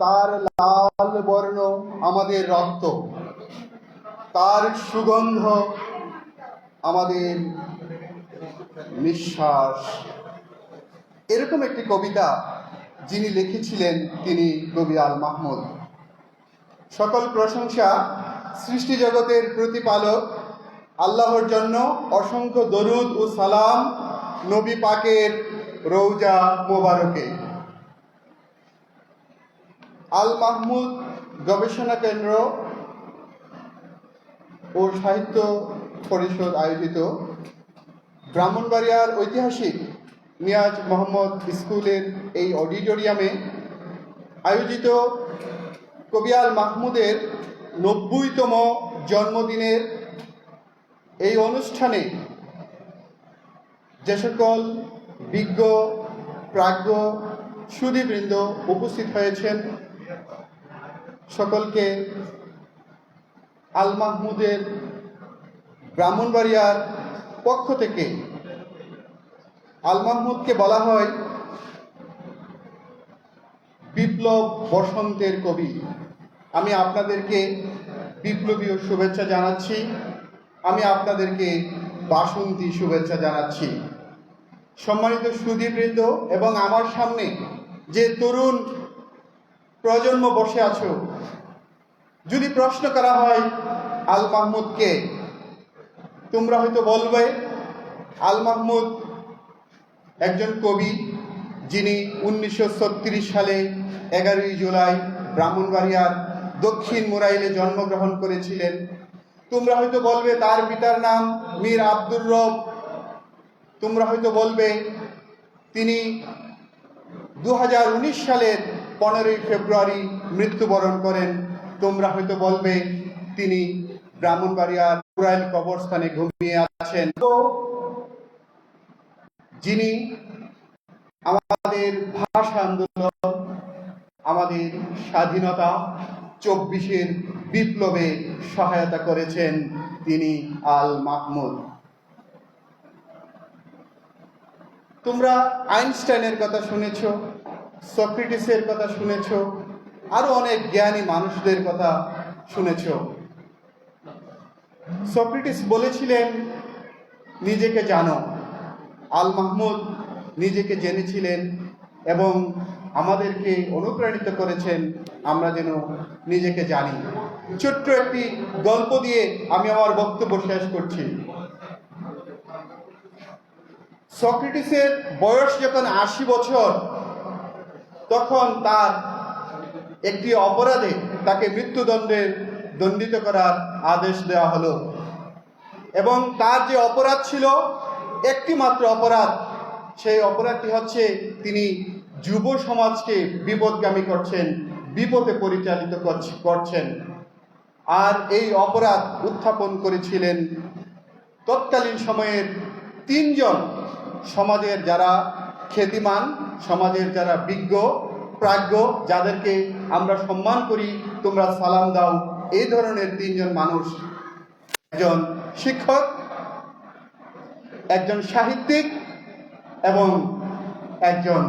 তার লাল বর্ণ আমাদের রক্ত। তার সুগন্ধ আমাদের নিঃশ্বাস। এরকম একটি কবিতা যিনি লিখেছিলেন তিনি কবি আল মাহমুদ। সকল প্রশংসা সৃষ্টি জগতের প্রতিপালক, আল্লাহর জন্য অসংখ্য দরুদ ও সালাম নবী পাকের রৌজা মোবারকে। আল মাহমুদ গবেষণা কেন্দ্র ও সাহিত্য পরিষদ আয়োজিত। ব্রাহ্মণবাড়িয়ার ঐতিহাসিক মিয়াজ মোহাম্মদ স্কুলের এই অডিটোরিয়ামে আয়োজিত কবিয়াল মাহমুদের নব্বইতম জন্মদিনের এই অনুষ্ঠানে যে সকল বিজ্ঞ, প্রাজ্ঞ, সুধীবৃন্দ উপস্থিত হয়েছেন। সকলকে আল মাহমুদের ব্রাহ্মণবাড়িয়ার পক্ষ থেকে আল মাহমুদকে বলা হয় বিপ্লব বসন্তের কবি। আমি আপনাদেরকে বিপ্লবী ও শুভেচ্ছা জানাচ্ছি। আমি আপনাদেরকে বাসন্তী শুভেচ্ছা জানাচ্ছি। সম্মানিত সুদীবৃন্দ এবং আমার সামনে যে তরুণ প্রজন্ম বসে আছো। যদি প্রশ্ন করা হয়, আল মাহমুদকে তোমরা হয়তো বলবে, আল মাহমুদ একজন কবি যিনি উনিশশো ছত্রিশ সালে এগারোই জুলাই ব্রাহ্মণবাড়িয়ার দক্ষিণ মুরাইলে জন্মগ্রহণ করেছিলেন। তোমরা হয়তো বলবে, তার পিতার নাম মীর আব্দুর রব। তোমরা হয়তো বলবে, তিনি দু হাজার উনিশ সালের পনেরোই ফেব্রুয়ারি মৃত্যুবরণ করেন। তোমরা হয়তো বলবে, তিনি ব্রাহ্মণবাড়িয়ার পুরাইল কবরস্থানে ঘুমিয়ে আছেন। তো, যিনি আমাদের ভাষা আন্দোলন, আমাদের স্বাধীনতা চব্বিশের বিপ্লবে সহায়তা করেছেন তিনি আল মাহমুদ। তোমরা আইনস্টাইনের কথা শুনেছ সক্রেটিসের কথা শুনেছ, আরও অনেক জ্ঞানী মানুষদের কথা শুনেছ। সক্রেটিস বলেছিলেন, নিজেকে জানো। আল মাহমুদ নিজেকে জেনেছিলেন এবং আমাদেরকে অনুপ্রাণিত করেছেন, আমরা যেন নিজেকে জানি। ছোট্ট একটি গল্প দিয়ে আমি আমার বক্তব্য শেষ করছি। সক্রেটিসের বয়স যখন আশি বছর তখন তার একটি অপরাধে তাকে মৃত্যুদণ্ডের দণ্ডিত করার আদেশ দেওয়া হলো। এবং তার যে অপরাধ ছিল একটি মাত্র অপরাধ, সেই অপরাধটি হচ্ছে তিনি যুব সমাজকে বিপদগামী করছেন, বিপদে পরিচালিত করছ- করছেন। আর এই অপরাধ উত্থাপন করেছিলেন তৎকালীন সময়ের তিনজন সমাজের যারা খ্যাতিমান সমাজের যারা বিজ্ঞ, প্রাজ্ঞ, যাদেরকে আমরা সম্মান করি, তোমরা সালাম দাও। এই ধরনের তিনজন মানুষ, একজন শিক্ষক, একজন সাহিত্যিক এবং একজন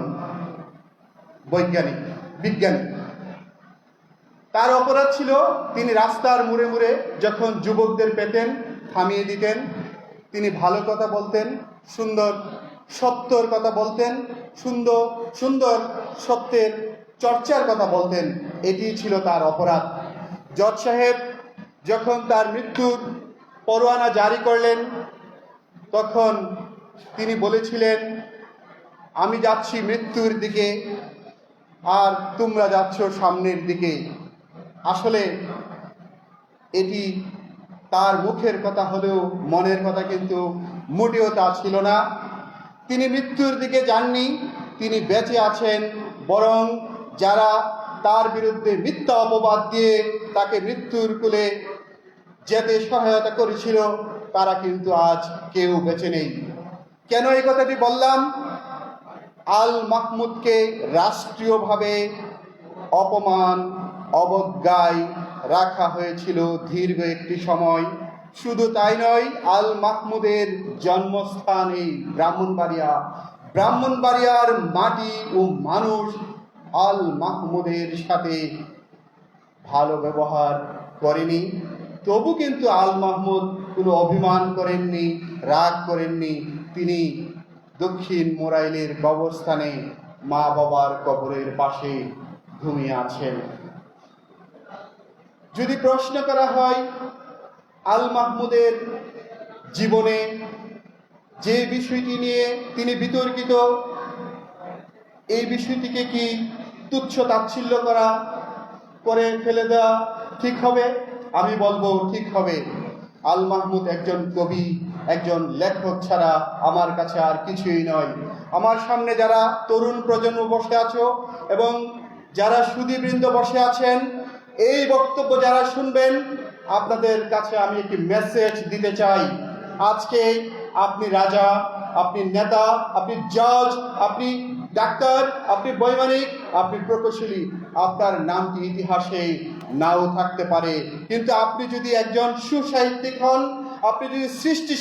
বৈজ্ঞানিক, বিজ্ঞানী। তার অপরাধ ছিল, তিনি রাস্তার মুড়ে মুড়ে যখন যুবকদের পেতেন, থামিয়ে দিতেন, তিনি ভালো কথা বলতেন, সুন্দর সত্যর কথা বলতেন, সুন্দর সুন্দর সত্যের চর্চার কথা বলতেন, এটি ছিল তার অপরাধ। জজ সাহেব যখন তার মৃত্যুর পরোয়ানা জারি করলেন, তখন তিনি বলেছিলেন, আমি যাচ্ছি মৃত্যুর দিকে, আর তোমরা যাচ্ছ সামনের দিকে। আসলে এটি তার মুখের কথা হলেও মনের কথা কিন্তু মোটেও তা ছিল না। তিনি মৃত্যুর দিকে যাননি, তিনি বেঁচে আছেন, বরং যারা তার বিরুদ্ধে মিথ্যা অপবাদ দিয়ে তাকে মৃত্যুর কুলে যেতে সহায়তা করেছিল, তারা কিন্তু আজ কেউ বেঁচে নেই। কেন এই কথাটি বললাম? আল মাহমুদকে রাষ্ট্রীয়ভাবে অপমান, অবজ্ঞায় রাখা হয়েছিল দীর্ঘ একটি সময়। শুধু তাই নয়, আল মাহমুদের জন্মস্থান এই ব্রাহ্মণবাড়িয়া, ব্রাহ্মণবাড়িয়ার মাটি ও মানুষ আল মাহমুদের সাথে ভালো ব্যবহার করেনি। তবু কিন্তু আল মাহমুদ কোনো অভিমান করেননি, রাগ করেননি। তিনি দক্ষিণ মোরাইলের কবরস্থানে মা বাবার কবরের পাশে ঘুমিয়ে আছেন। যদি প্রশ্ন করা হয় আল মাহমুদের জীবনে যে বিষয়টি নিয়ে তিনি বিতর্কিত, এই বিষয়টিকে কি তুচ্ছ তাচ্ছিল্য করা করে ফেলে দেওয়া ঠিক হবে? আমি বলব ঠিক হবে। আল মাহমুদ একজন কবি, একজন লেখক ছাড়া আমার কাছে আর কিছুই নয়। আমার সামনে যারা তরুণ প্রজন্ম বসে আছো এবং যারা সুদীবৃন্দ বসে আছেন, এই বক্তব্য যারা শুনবেন আপনাদের কাছে আমি একটি মেসেজ দিতে চাই। আজকে আপনি রাজা, আপনি নেতা, আপনি জজ আপনি ডাক্তার আপনি বৈমানিক, আপনি প্রকৌশলী, আপনার নামটি ইতিহাসে নাও থাকতে পারে। কিন্তু আপনি যদি একজন সুসাহিত্যিক হন, আপনি যদি সৃষ্টি